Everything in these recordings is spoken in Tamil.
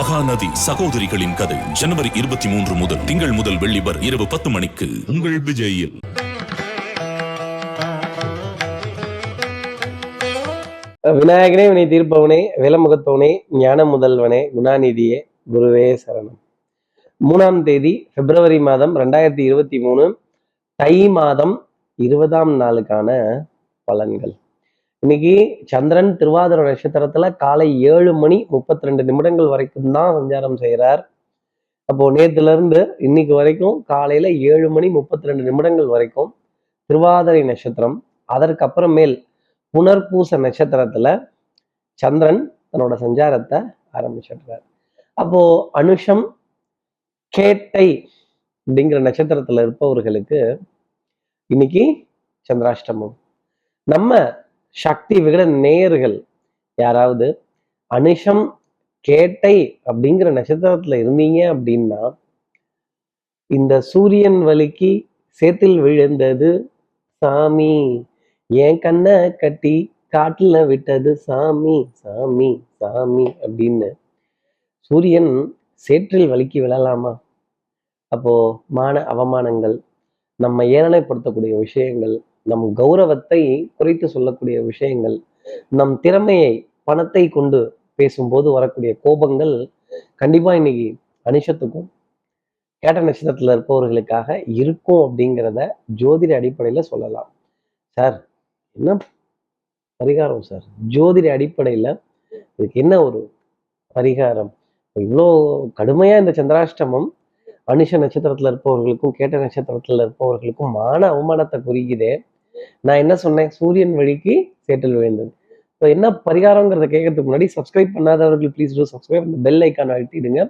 மகாநதி சகோதரிகளின் கதை. ஜனவரி இருபத்தி மூன்று முதல் திங்கள் முதல் வெள்ளி வரை இரவு பத்து மணிக்கு. உங்கள் விஜயில் விநாயகனே வினை தீர்ப்பவனே விலமுகத்தவனே ஞான முதல்வனே குணாநிதியே குருவே சரணம். மூணாம் தேதி பிப்ரவரி மாதம் ரெண்டாயிரத்தி இருபத்தி மூணு தை மாதம் இருபதாம் நாளுக்கான பலன்கள். இன்னைக்கு சந்திரன் திருவாதிர நட்சத்திரத்துல காலை ஏழு மணி முப்பத்தி ரெண்டு நிமிடங்கள் வரைக்கும் தான் சஞ்சாரம் செய்கிறார் அப்போ நேத்துல இருந்து இன்னைக்கு வரைக்கும் காலையில ஏழு மணி முப்பத்தி ரெண்டு நிமிடங்கள் வரைக்கும் திருவாதிரை நட்சத்திரம் அதற்கு அப்புறமேல் புனர்பூச நட்சத்திரத்துல சந்திரன் தன்னோட சஞ்சாரத்தை ஆரம்பிச்சிடுறார். அப்போ அனுஷம் கேட்டை அப்படிங்கிற நட்சத்திரத்துல இருப்பவர்களுக்கு இன்னைக்கு சந்திராஷ்டமம். நம்ம சக்தி விகட நேயர்கள் யாராவது அனுஷம் கேட்டை அப்படிங்கிற நட்சத்திரத்துல இருந்தீங்க அப்படின்னா இந்த சூரியன் வலிக்கு சேத்தில் விழுந்தது சாமி. என் கண்ணை கட்டி காட்டுல விட்டது சாமி சாமி சாமி அப்படின்னு சூரியன் சேற்றில் வலிக்கு விழலாமா? அப்போ மான அவமானங்கள் நம்ம ஏளனைப்படுத்தக்கூடிய விஷயங்கள் நம் கௌரவத்தை குறைத்து சொல்லக்கூடிய விஷயங்கள் நம் திறமையை பணத்தை கொண்டு பேசும்போது வரக்கூடிய கோபங்கள் கண்டிப்பா இன்னைக்கு அனிஷத்துக்கும் கேட்ட நட்சத்திரத்துல இருப்பவர்களுக்காக இருக்கும் அப்படிங்கிறத ஜோதிட அடிப்படையில சொல்லலாம். சார் என்ன பரிகாரம் சார்? ஜோதிட அடிப்படையில இதுக்கு என்ன ஒரு பரிகாரம்? இவ்வளோ கடுமையா இந்த சந்திராஷ்டமம் அனுஷ நட்சத்திரத்துல இருப்பவர்களுக்கும் கேட்ட நட்சத்திரத்துல இருப்பவர்களுக்கும் மான அவமானத்தை குறிக்குதே நான் என்ன சொன்னேன்? சூரியன் வழிக்கு சேட்டல் விழுந்தது. ஸோ என்ன பரிகாரங்கிறத கேட்கறதுக்கு முன்னாடி சப்ஸ்கிரைப் பண்ணாதவர்கள் ப்ளீஸ் டூ சப்ஸ்கிரைப் அந்த பெல் ஐக்கான் அழுத்திடுங்க.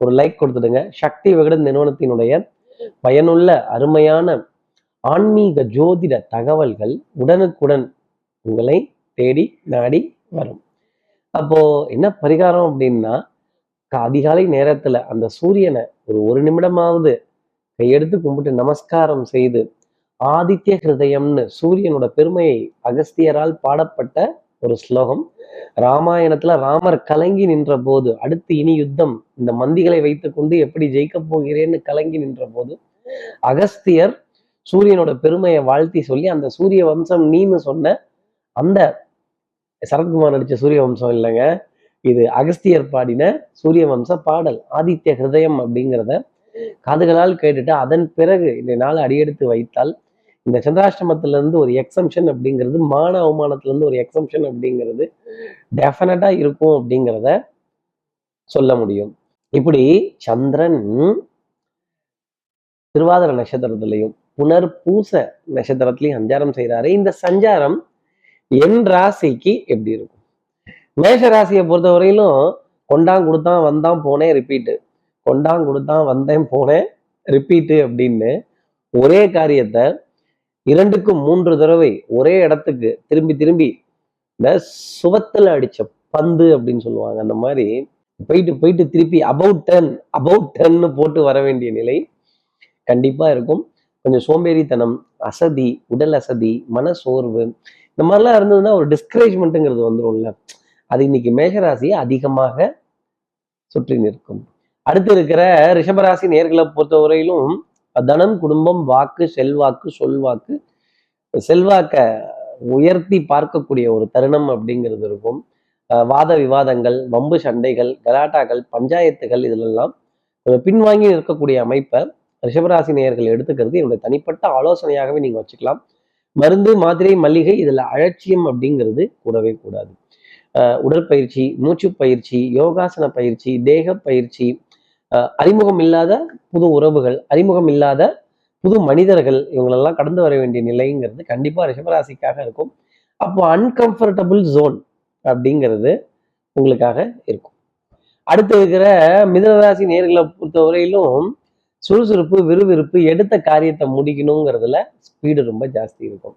ஒரு லைக் கொடுத்துடுங்க. சக்தி விகடன் நிறுவனத்தினுடைய பயனுள்ள அருமையான ஆன்மீக ஜோதிட தகவல்கள் உடனுக்குடன் உங்களை தேடி நாடி வரும். அப்போ என்ன பரிகாரம் அப்படின்னா அதிகாலை நேரத்துல அந்த சூரியனை ஒரு ஒரு நிமிடமாவது கையெடுத்து கும்பிட்டு நமஸ்காரம் செய்து ஆதித்ய ஹிருதயம்னு சூரியனோட பெருமையை அகஸ்தியரால் பாடப்பட்ட ஒரு ஸ்லோகம். ராமாயணத்துல ராமர் கலங்கி நின்ற போது அடுத்து இனி யுத்தம் இந்த மந்திகளை வைத்துக்கொண்டு எப்படி ஜெயிக்க போகிறேன்னு கலங்கி நின்ற போது அகஸ்தியர் சூரியனோட பெருமையை வாழ்த்தி சொல்லி அந்த சூரிய வம்சம் நீன்னு சொன்ன அந்த சரத்குமார் நடிச்ச சூரிய வம்சம் இல்லைங்க. இது அகஸ்தியர் பாடின சூரிய வம்ச பாடல் ஆதித்ய ஹிருதயம் அப்படிங்கிறத காதுகளால் கேட்டுட்டு அதன் பிறகு இந்த நாள் அடியெடுத்து வைத்தால் இந்த சந்திராஷ்டமத்திலேருந்து ஒரு எக்ஸம்ஷன் அப்படிங்கிறது மான அவமானத்துல இருந்து ஒரு எக்ஸம்ஷன் அப்படிங்கிறது டெஃபினட்டாக இருக்கும் அப்படிங்கிறத சொல்ல முடியும். இப்படி சந்திரன் திருவாதிர நட்சத்திரத்திலையும் புனர் பூச நட்சத்திரத்திலையும் சஞ்சாரம் செய்கிறாரு இந்த சஞ்சாரம் என் ராசிக்கு எப்படி இருக்கும்? மேஷ ராசியை பொறுத்தவரையிலும் கொண்டாங் கொடுத்தான் வந்தான் போனேன் ரிப்பீட்டு கொண்டாங் கொடுத்தான் வந்தேன் போனேன் ரிப்பீட்டு அப்படின்னு ஒரே காரியத்தை இரண்டுக்கும் மூன்று தடவை ஒரே இடத்துக்கு திரும்பி திரும்பி இந்த சுவத்துல அடிச்ச பந்து அப்படின்னு சொல்லுவாங்க. அந்த மாதிரி போயிட்டு போயிட்டு திருப்பி அபவுட் டென் அபவுட் டர்ன்னு போட்டு வர வேண்டிய நிலை கண்டிப்பா இருக்கும். கொஞ்சம் சோம்பேறித்தனம் அசதி உடல் அசதி மன சோர்வு இந்த மாதிரிலாம் இருந்ததுன்னா ஒரு டிஸ்கரேஜ்மெண்ட்டுங்கிறது வந்துரும்ல. அது இன்னைக்கு மேஷராசியை அதிகமாக சுற்றி நிற்கும். அடுத்து இருக்கிற ரிஷபராசி நேர்களை பொறுத்தவரையிலும் தனம் குடும்பம் வாக்கு செல்வாக்கு சொல்வாக்கு. செல்வாக்க உயர்த்தி பார்க்கக்கூடிய ஒரு தருணம் அப்படிங்கிறது இருக்கும். வாத விவாதங்கள் வம்பு சண்டைகள் கலாட்டாக்கள் பஞ்சாயத்துகள் இதிலெல்லாம் பின்வாங்கி இருக்கக்கூடிய அமைப்பை ரிஷபராசி நேயர்கள் எடுத்துக்கிறது என்னுடைய தனிப்பட்ட ஆலோசனையாகவே நீங்க வச்சுக்கலாம். மருந்து மாத்திரை மல்லிகை இதுல அலட்சியம் அப்படிங்கிறது கூடவே கூடாது. உடற்பயிற்சி மூச்சு பயிற்சி யோகாசன பயிற்சி தேக பயிற்சி அறிமுகம் இல்லாத புது உறவுகள் அறிமுகம் இல்லாத புது மனிதர்கள் இவங்களெல்லாம் கடந்து வர வேண்டிய நிலைங்கிறது கண்டிப்பா ரிஷபராசிக்காக இருக்கும். அப்போ அன்கம்ஃபர்டபுள் ஜோன் அப்படிங்கிறது உங்களுக்காக இருக்கும். அடுத்து இருக்கிற மிதனராசி நேர்களை பொறுத்தவரையிலும் சுறுசுறுப்பு விறுவிறுப்பு எடுத்த காரியத்தை முடிக்கணுங்கிறதுல ஸ்பீடு ரொம்ப ஜாஸ்தி இருக்கும்.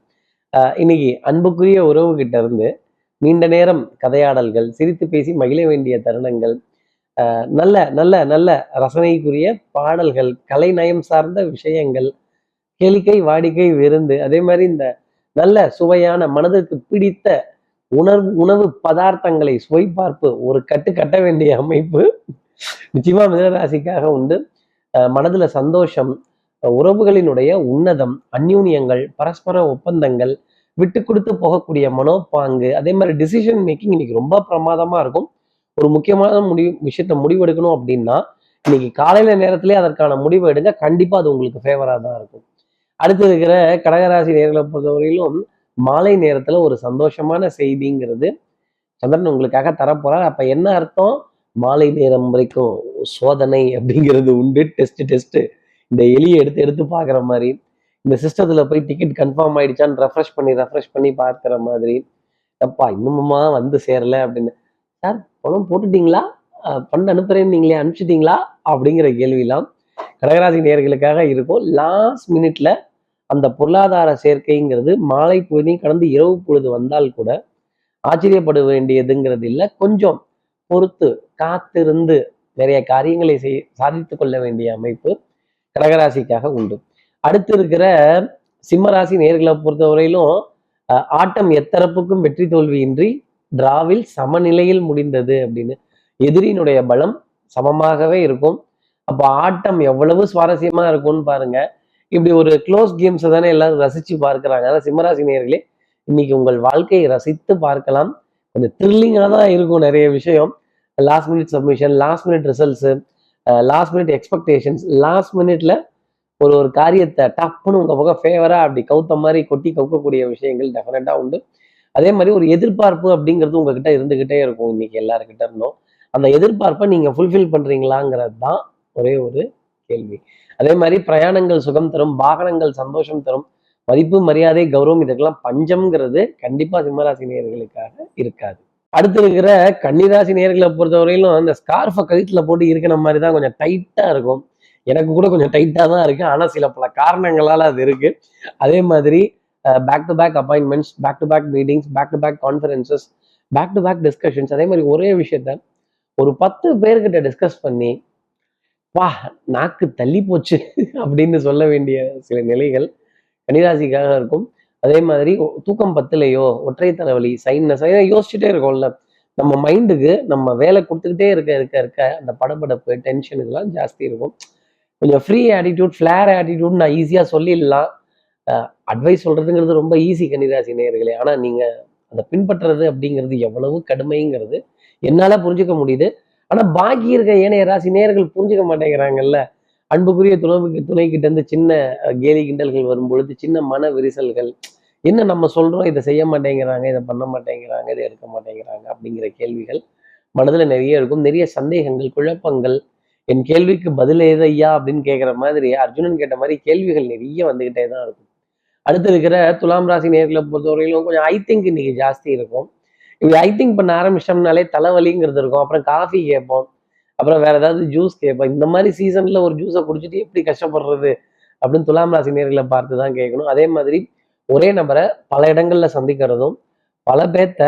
ஆஹ் இன்னைக்கு அன்புக்குரிய உறவுகிட்ட இருந்து நீண்ட நேரம் கதையாடல்கள் சிரித்து பேசி மகிழ வேண்டிய தருணங்கள் நல்ல நல்ல நல்ல ரசனைக்குரிய பாடல்கள் கலைநயம் சார்ந்த விஷயங்கள் கேளிக்கை வாடிக்கை விருந்து அதே மாதிரி இந்த நல்ல சுவையான மனதுக்கு பிடித்த உணர்வு உணவு பதார்த்தங்களை சுவைப்பார்ப்பு ஒரு கட்டு கட்ட வேண்டிய அமைப்பு நிச்சயமா மிதனராசிக்காக உண்டு. மனதுல சந்தோஷம் உறவுகளினுடைய உன்னதம் அந்யூன்யங்கள் பரஸ்பர ஒப்பந்தங்கள் விட்டு கொடுத்து போகக்கூடிய மனோப்பாங்கு அதே மாதிரி டிசிஷன் மேக்கிங் இன்னைக்கு ரொம்ப பிரமாதமா இருக்கும். ஒரு முக்கியமான முடிவு விஷயத்த முடிவெடுக்கணும் அப்படின்னா இன்னைக்கு காலையில நேரத்திலே அதற்கான முடிவு எடுங்க. கண்டிப்பா அது உங்களுக்கு ஃபேவரா தான் இருக்கும். அடுத்து இருக்கிற கடகராசி நேர்களை பொறுத்தவரையிலும் மாலை நேரத்துல ஒரு சந்தோஷமான செய்திங்கிறது சந்திரன் உங்களுக்காக தரப்போறார். அப்ப என்ன அர்த்தம்? மாலை நேரம் வரைக்கும் சோதனை அப்படிங்கிறது உண்டு. Test test. இந்த எலியை எடுத்து எடுத்து பார்க்குற மாதிரி. இந்த சிஸ்டத்துல போய் டிக்கெட் கன்ஃபார்ம் ஆயிடுச்சான்னு ரெஃப்ரெஷ் பண்ணி ரெஃப்ரெஷ் பண்ணி பார்க்குற மாதிரி. அப்பா இன்னுமுமா வந்து சேரல அப்படின்னு. சார் பணம் போட்டுட்டீங்களா? பண்ண அனுப்புறேன்னு நீங்களே அனுப்பிச்சிட்டீங்களா? அப்படிங்கிற கேள்வியெல்லாம் கடகராசி நேர்களுக்காக இருக்கும். லாஸ்ட் மினிட்ல அந்த பொருளாதார சேர்க்கைங்கிறது மாலை பொழுதையும் கடந்து இரவு பொழுது வந்தால் கூட ஆச்சரியப்பட வேண்டியதுங்கிறது இல்லை. கொஞ்சம் பொறுத்து காத்திருந்து நிறைய காரியங்களை செய் சாதித்து கொள்ள வேண்டிய அமைப்பு கடகராசிக்காக உண்டு. அடுத்து இருக்கிற சிம்மராசி நேர்களை பொறுத்தவரையிலும் ஆட்டம் எத்தரப்புக்கும் வெற்றி தோல்வியின்றி டிராவில் சமநிலையில் முடிந்தது அப்படின்னு. எதிரியினுடைய பலம் சமமாகவே இருக்கும். அப்போ ஆட்டம் எவ்வளவு சுவாரஸ்யமா இருக்கும்னு பாருங்க. இப்படி ஒரு க்ளோஸ் கேம்ஸை தானே எல்லாரும் ரசிச்சு பார்க்கறாங்க. அதான் சிம்மராசி இன்னைக்கு உங்கள் வாழ்க்கையை ரசித்து பார்க்கலாம். கொஞ்சம் த்ரில்லிங்காக தான் இருக்கும் நிறைய விஷயம். Last minute submission last minute results last minute expectations last மினிட்ல ஒரு ஒரு காரியத்தை டப்புன்னு உங்க பக்கம் ஃபேவரா அப்படி கவுத்த மாதிரி கொட்டி கவுக்கக்கூடிய விஷயங்கள் டெஃபினட்டாக உண்டு. அதே மாதிரி ஒரு எதிர்பார்ப்பு அப்படிங்கிறது உங்ககிட்ட இருந்துகிட்டே இருக்கும் இன்னைக்கு எல்லாருக்கிட்ட இருந்தும். அந்த எதிர்பார்ப்பை நீங்க ஃபுல்ஃபில் பண்றீங்களாங்கிறது தான் ஒரே ஒரு கேள்வி. அதே மாதிரி பிரயாணங்கள் சுகம் தரும் வாகனங்கள் சந்தோஷம் தரும் மதிப்பு மரியாதை கௌரவம் இதுக்கெல்லாம் பஞ்சம்ங்கிறது கண்டிப்பா சிம்மராசி நேர்களுக்காக இருக்காது. அடுத்து இருக்கிற கன்னிராசி நேர்களை பொறுத்தவரையிலும் அந்த ஸ்கார்ஃபை கழுத்துல போட்டு இருக்கிற மாதிரி தான் கொஞ்சம் டைட்டா இருக்கும். எனக்கு கூட கொஞ்சம் டைட்டா தான் இருக்கு. ஆனா சில பல காரணங்களால அது இருக்கு. அதே மாதிரி back to back appointments back to back meetings back to back conferences back to back discussions அதே மாதிரி ஒரே விஷயத்த ஒரு பத்து பேர்கிட்ட டிஸ்கஸ் பண்ணி வா நாக்கு தள்ளி போச்சு அப்படின்னு சொல்ல வேண்டிய சில நிலைகள் கன்னிராசிக்காக இருக்கும். அதே மாதிரி தூக்கம் பத்துலையோ ஒற்றை தலைவலி சைனஸ் யோசிச்சுட்டே இருக்கோம்ல. நம்ம மைண்டுக்கு நம்ம வேலை கொடுத்துக்கிட்டே இருக்க இருக்க இருக்க அந்த படபடப்பு டென்ஷன் இதெல்லாம் ஜாஸ்தி இருக்கும். கொஞ்சம் ஃப்ரீ ஆட்டிடியூட் ஃப்ளேர் ஆட்டிடியூட் நான் ஈஸியாக சொல்லிடலாம். அட்வைஸ் சொல்றதுங்கிறது ரொம்ப ஈஸி கன்னிராசி நேயர்களே. ஆனால் நீங்கள் அதை பின்பற்றுறது அப்படிங்கிறது எவ்வளவு கடுமைங்கிறது என்னால் புரிஞ்சுக்க முடியுது. ஆனால் பாக்கி இருக்க ஏனைய ராசி நேயர்கள் புரிஞ்சுக்க மாட்டேங்கிறாங்கல்ல. அன்புக்குரிய துணை துணைக்கிட்ட இருந்து சின்ன கேலி கிண்டல்கள் வரும்பொழுது சின்ன மன விரிசல்கள் என்ன நம்ம சொல்றோம் இதை செய்ய மாட்டேங்கிறாங்க இதை பண்ண மாட்டேங்கிறாங்க இதை எடுக்க மாட்டேங்கிறாங்க அப்படிங்கிற கேள்விகள் மனதில் நிறைய இருக்கும். நிறைய சந்தேகங்கள் குழப்பங்கள் என் கேள்விக்கு பதில் ஏதையா அப்படின்னு கேட்குற மாதிரி அர்ஜுனன் கேட்ட மாதிரி கேள்விகள் நிறைய வந்துகிட்டே தான் இருக்கும். அடுத்து இருக்கிற துலாம் ராசி நேர்களை பொறுத்தவரையிலும் கொஞ்சம் ஐ திங்க் இன்னைக்கு ஜாஸ்தி இருக்கும். இப்படி ஐ திங்க் பண்ண ஆரம்பிச்சோம்னாலே தலைவலிங்கிறது இருக்கும். அப்புறம் காஃபி கேட்போம். அப்புறம் வேற ஏதாவது ஜூஸ் கேட்போம். இந்த மாதிரி சீசன்ல ஒரு ஜூஸை குடிச்சிட்டு எப்படி கஷ்டப்படுறது அப்படின்னு துலாம் ராசி நேர்களை பார்த்து தான் கேட்கணும். அதே மாதிரி ஒரே நபரை பல இடங்கள்ல சந்திக்கிறதும் பல பேர்த்த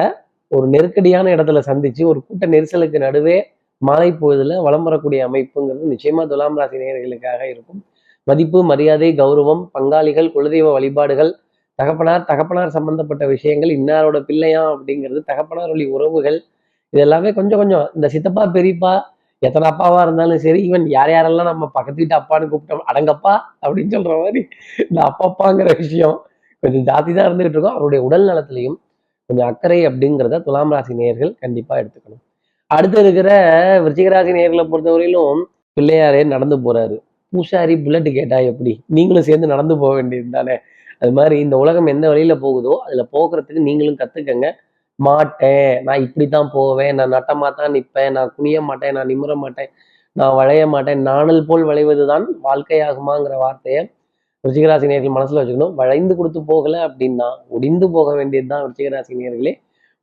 ஒரு நெருக்கடியான இடத்துல சந்திச்சு ஒரு கூட்ட நெரிசலுக்கு நடுவே மாலை பொழுதுல வலம் வரக்கூடிய அமைப்புங்கிறது நிச்சயமா துலாம் ராசி நேர்களுக்காக இருக்கும். மதிப்பு மரியாதை கௌரவம் பங்காளிகள் குலதெய்வ வழிபாடுகள் தகப்பனார் தகப்பனார் சம்பந்தப்பட்ட விஷயங்கள் இன்னாரோட பிள்ளையா அப்படிங்கிறது தகப்பனார் வழி உறவுகள் இது எல்லாமே கொஞ்சம் கொஞ்சம். இந்த சித்தப்பா பெரியப்பா எத்தனை அப்பாவா இருந்தாலும் சரி ஈவன் யார் யாரெல்லாம் நம்ம பக்கத்து வீட்டு அப்பான்னு கூப்பிட்டோம் அடங்கப்பா அப்படின்னு சொல்ற மாதிரி இந்த அப்பப்பாங்கிற விஷயம் கொஞ்சம் ஜாதி தான் இருந்துகிட்டு இருக்கோம். அவருடைய உடல் நலத்திலையும் கொஞ்சம் அக்கறை அப்படிங்கிறத துலாம் ராசி நேயர்கள் கண்டிப்பா எடுத்துக்கணும். அடுத்து இருக்கிற விருச்சிகராசி நேர்களை பொறுத்தவரையிலும் பிள்ளையாரே நடந்து போறாரு. பூசாரி புல்லட்டு கேட்டா எப்படி? நீங்களும் சேர்ந்து நடந்து போக வேண்டியது தானே? அது மாதிரி இந்த உலகம் எந்த வழியில் போகுதோ அதில் போகிறதுக்கு நீங்களும் கற்றுக்கங்க மாட்டேன். நான் இப்படி தான் போவேன். நான் நட்டமாக தான் நிற்பேன் நான் குனிய மாட்டேன். நான் நிமிர மாட்டேன். நான் வளைய மாட்டேன். நாணல் போல் வளைவது தான் வாழ்க்கையாகுமாங்கிற வார்த்தையை ருச்சிகராசி நேர்கள் மனசில் வச்சுக்கணும். வளைந்து கொடுத்து போகலை அப்படின்னா ஒடிந்து போக வேண்டியதுதான் ருச்சிகராசி நேர்களே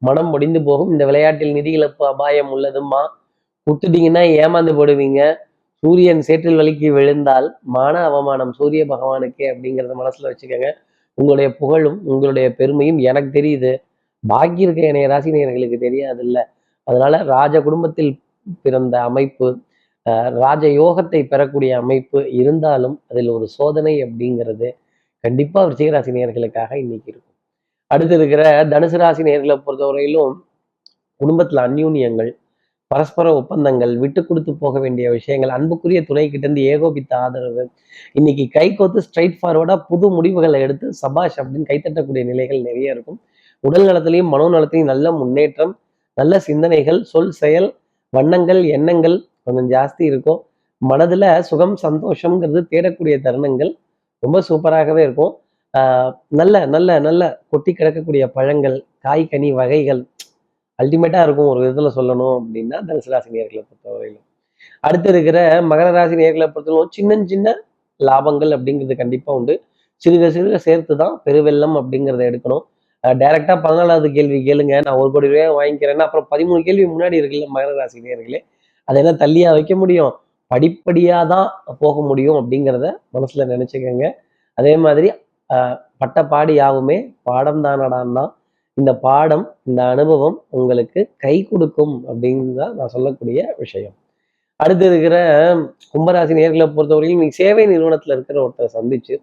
மனம் ஒடிந்து போகும். இந்த விளையாட்டில் நிதி இழப்பு அபாயம் உள்ளதும்மா. விட்டுட்டீங்கன்னா ஏமாந்து போடுவீங்க. சூரியன் சேற்றில் வலிக்கு விழுந்தால் மான அவமானம் சூரிய பகவானுக்கே அப்படிங்கிறத மனசுல வச்சுக்கோங்க. உங்களுடைய புகழும் உங்களுடைய பெருமையும் எனக்கு தெரியுது. பாக்கி இருக்க இணைய ராசினியர்களுக்கு தெரியாது இல்லை அதனால ராஜ குடும்பத்தில் பிறந்த அமைப்பு அஹ், ராஜ யோகத்தை பெறக்கூடிய அமைப்பு இருந்தாலும் அதில் ஒரு சோதனை அப்படிங்கிறது கண்டிப்பா விருச்சிகராசினியர்களுக்காக இன்னைக்கு இருக்கும். அடுத்து இருக்கிற தனுசு ராசி நேர்களை பொறுத்தவரையிலும் குடும்பத்துல அந்யூன்யங்கள் பரஸ்பர ஒப்பந்தங்கள் விட்டு கொடுத்து போக வேண்டிய விஷயங்கள் அன்புக்குரிய துணை ஏகோபித்த ஆதரவு. இன்னைக்கு கை கோத்து ஸ்ட்ரைட் ஃபார்வர்டாக புது முடிவுகளை எடுத்து சபாஷ் அப்படின்னு கைத்தட்டக்கூடிய நிலைகள் நிறைய இருக்கும். உடல் நலத்திலையும் மனோ நலத்திலையும் நல்ல முன்னேற்றம் நல்ல சிந்தனைகள் சொல் செயல் வண்ணங்கள் எண்ணங்கள் கொஞ்சம் ஜாஸ்தி இருக்கும். மனதில் சுகம் சந்தோஷம்ங்கிறது தேடக்கூடிய தருணங்கள் ரொம்ப சூப்பராகவே இருக்கும். நல்ல நல்ல நல்ல கொட்டி கிடக்கக்கூடிய பழங்கள் காய் கனி வகைகள் அல்டிமேட்டாக இருக்கும் ஒரு விதத்தில் சொல்லணும் அப்படின்னா தனுசு ராசி நேர்களை பொறுத்தவரையிலும். அடுத்து இருக்கிற மகர ராசி நேர்களை பொறுத்தவரைக்கும் சின்ன சின்ன லாபங்கள் அப்படிங்கிறது கண்டிப்பாக உண்டு. சிறுக சிறுக சேர்த்து தான் பெருவெள்ளம் அப்படிங்கிறத எடுக்கணும். டைரெக்டாக பதினாலாவது கேள்வி கேளுங்க. நான் ஒரு கோடி ரூபாய் வாங்கிக்கிறேன்னா அப்புறம் பதிமூணு கேள்வி முன்னாடி இருக்குல்ல மகர ராசி நேர்களே. அதெல்லாம் தள்ளியாக வைக்க முடியும். படிப்படியாக தான் போக முடியும் அப்படிங்கிறத மனசில் நினச்சிக்கோங்க. அதே மாதிரி பட்ட பாடி யாவுமே பாடம் தானடான்னா இந்த பாடம் இந்த அனுபவம் உங்களுக்கு கை கொடுக்கும் அப்படின்னு தான் நான் சொல்லக்கூடிய விஷயம். அடுத்து இருக்கிற கும்பராசி நேர்களை பொறுத்தவரையில் நீ சேவை நிறுவனத்தில் இருக்கிற ஒருத்தரை சந்திச்சு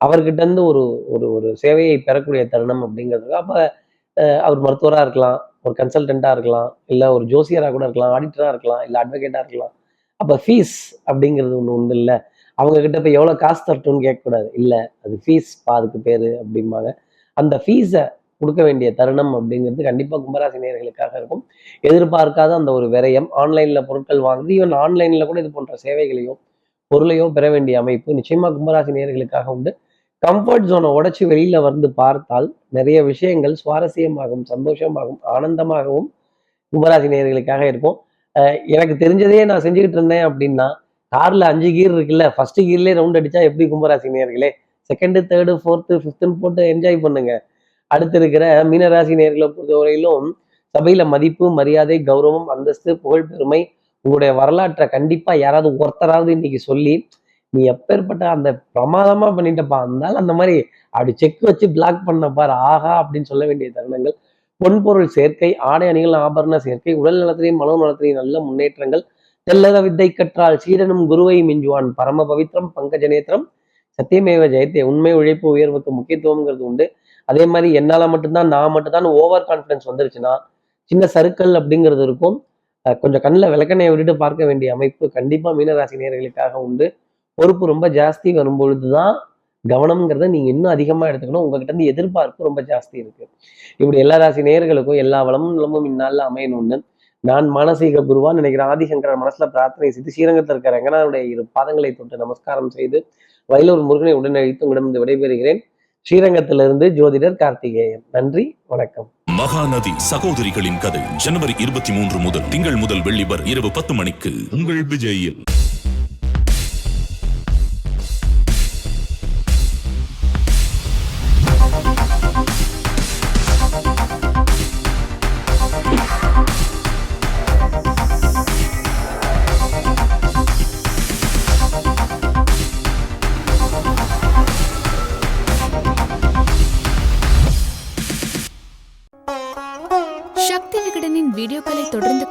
அவர்கிட்ட இருந்து ஒரு ஒரு ஒரு சேவையை பெறக்கூடிய தருணம் அப்படிங்கிறது அப்போ அவர் மருத்துவராக இருக்கலாம் ஒரு கன்சல்டண்ட்டாக இருக்கலாம் இல்லை ஒரு ஜோசியராக கூட இருக்கலாம் ஆடிட்டராக இருக்கலாம் இல்லை அட்வொகேட்டாக இருக்கலாம். அப்போ ஃபீஸ் அப்படிங்கிறது ஒன்று ஒன்று இல்லை. அவங்கக்கிட்ட இப்போ எவ்வளோ காசு தரட்டும்னு கேட்கக்கூடாது. இல்லை அது ஃபீஸ் பா அதுக்கு பேர் அப்படிம்பாங்க. அந்த ஃபீஸை கொடுக்க வேண்டிய தருணம் அப்படிங்கிறது கண்டிப்பாக கும்பராசி நேர்களுக்காக இருக்கும். எதிர்பார்க்காத அந்த ஒரு விரயம் ஆன்லைனில் பொருட்கள் வாங்குறது ஈவன் ஆன்லைனில் கூட இது போன்ற சேவைகளையோ பொருளையோ பெற வேண்டிய அமைப்பு நிச்சயமாக கும்பராசி நேர்களுக்காக உண்டு கம்ஃபர்ட் ஜோனை உடச்சி வெளியில் வந்து பார்த்தால் நிறைய விஷயங்கள் சுவாரஸ்யமாகவும் சந்தோஷமாகவும் ஆனந்தமாகவும் கும்பராசி நேயர்களுக்காக இருக்கும் எனக்கு தெரிஞ்சதே நான் செஞ்சுக்கிட்டு இருந்தேன் அப்படின்னா காரில் அஞ்சு கீர் இருக்குல்ல ஃபர்ஸ்ட் கீர்லேயே ரவுண்ட் அடித்தா எப்படி கும்பராசி நேர்களே செகண்டு தேர்டு ஃபோர்த்து ஃபிஃப்த்துன்னு போட்டு என்ஜாய் பண்ணுங்க. அடுத்து இருக்கிற மீனராசி நேர்களை பொறுத்தவரையிலும் சபையில மதிப்பு மரியாதை கௌரவம் அந்தஸ்து புகழ் பெருமை உங்களுடைய வரலாற்றை கண்டிப்பா யாராவது ஒருத்தராவது இன்னைக்கு சொல்லி நீ எப்பேற்பட்ட அந்த பிரமாதமா பண்ணிட்டப்பா இருந்தாலும் அந்த மாதிரி அப்படி செக் வச்சு பிளாக் பண்ண பாரு ஆஹா அப்படின்னு சொல்ல வேண்டிய தருணங்கள். பொன்பொருள் சேர்க்கை ஆடை அணிகள் ஆபரண சேர்க்கை உடல் நலத்திலையும் மனோ நலத்திலையும் நல்ல முன்னேற்றங்கள். தெல்லத வித்தை கற்றால் சீடனும் குருவை மிஞ்சுவான். பரம பவித்ரம் பங்கஜ நேத்திரம் சத்தியமேவ ஜெயத்தே. உண்மை உழைப்பு உயர்வுக்கு முக்கியத்துவம்ங்கிறது உண்டு. அதே மாதிரி என்னால மட்டும்தான் நான் மட்டும்தான் ஓவர் கான்ஃபிடன்ஸ் வந்துருச்சுன்னா சின்ன சறுக்கல் அப்படிங்கிறது இருக்கும். அஹ் கொஞ்சம் கண்ணில் விளக்கணையை விட்டுட்டு பார்க்க வேண்டிய அமைப்பு கண்டிப்பா மீனராசி நேயர்களுக்காக உண்டு. பொறுப்பு ரொம்ப ஜாஸ்தி வரும்பொழுது தான் கவனம்ங்கிறத நீங்கள் இன்னும் அதிகமா எடுத்துக்கணும். உங்ககிட்ட இருந்து எதிர்பார்ப்பு ரொம்ப ஜாஸ்தி இருக்கு. இப்படி எல்லா ராசி நேயர்களுக்கும் எல்லா வளமும் நலமும் இந்நாளில் அமையணும்னு நான் மானசீக குருவா நினைக்கிற ஆதிசங்கரன் மனசுல பிரார்த்தனை செய்து ஸ்ரீரங்கத்தில் இருக்கிற ரங்கனாருடைய இரு பாதங்களை தொட்டு நமஸ்காரம் செய்து வயலூர் முருகனை உடனழித்து உங்களிடம் விடைபெறுகிறேன். ஸ்ரீரங்கத்திலிருந்து ஜோதிடர் கார்த்திகேயன். நன்றி வணக்கம். மகாநதி சகோதரிகளின் கதை ஜனவரி இருபத்தி மூன்று முதல் திங்கள் முதல் வெள்ளி வரை இரவு பத்து மணிக்கு உங்கள் விஜயில்.